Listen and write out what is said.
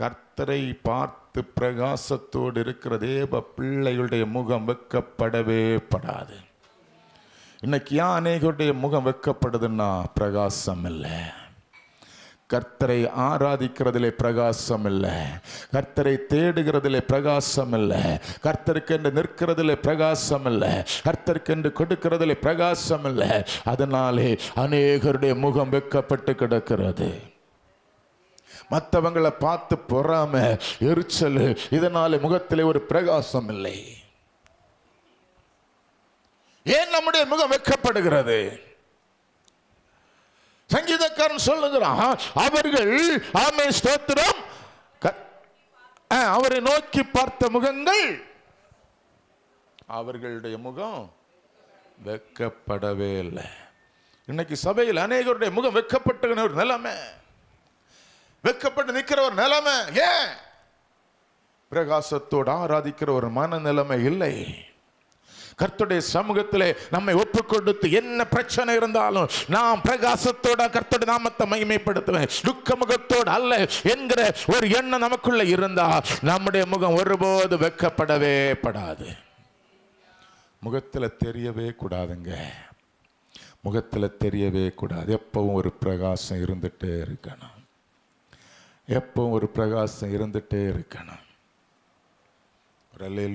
கர்த்தரை பார்த்து பிரகாசத்தோடு இருக்கிற தேவ பிள்ளைகளுடைய முகம் வெக்கப்படவே படாது. இன்னைக்கு ஏன் அநேகருடைய முகம் வெக்கப்படுதுன்னா பிரகாசம் இல்லை. கர்த்தரை ஆராதிக்கிறதிலே பிரகாசம் இல்லை. கர்த்தரை தேடுகிறதிலே பிரகாசம் இல்லை. கர்த்தருக்கென்று நிற்கிறதிலே பிரகாசம் இல்லை. கர்த்தருக்கென்று கொடுக்கிறதிலே பிரகாசம் இல்லை. அதனாலே அநேகருடைய முகம் வெக்கப்பட்டு கிடக்கிறது. மற்றவங்களை பார்த்து பொறாம எரிச்சல் இதனாலே முகத்திலே ஒரு பிரகாசம் இல்லை ஏன் நம்முடைய முகம் வெக்கப்படுகிறது? சங்கீதக்காரன் சொல்லுகிறான் அவர்கள் ஆமே ஸ்தோத்திரம். அவரை நோக்கி பார்த்த முகங்கள் அவர்களுடைய முகம் வெக்கப்படவே இல்லை. இன்னைக்கு சபையில் அநேகருடைய முகம் வெக்கப்பட்ட ஒரு நிலைமை. வெக்கப்பட்டு நிற்கிற ஒரு நிலைமை ஏன்? பிரகாசத்தோடு ஆராதிக்கிற ஒரு மன நிலைமை இல்லை. கர்த்துடைய சமூகத்திலே நம்மை ஒப்பு கொடுத்து என்ன பிரச்சனை இருந்தாலும் நாம் பிரகாசத்தோட கர்த்துடைய நாமத்தை மகிமைப்படுத்துவேன். துக்க முகத்தோடு அல்ல என்கிற ஒரு எண்ணம் நமக்குள்ள இருந்தா நம்முடைய முகம் ஒருபோது வெக்கப்படவே படாது. முகத்தில் தெரியவே கூடாதுங்க. முகத்தில் தெரியவே கூடாது. எப்பவும் ஒரு பிரகாசம் இருந்துட்டே இருக்கணும். எப்பவும் ஒரு பிரகாசம் இருந்துட்டே இருக்கணும். ஒரு அல்லேலூயா.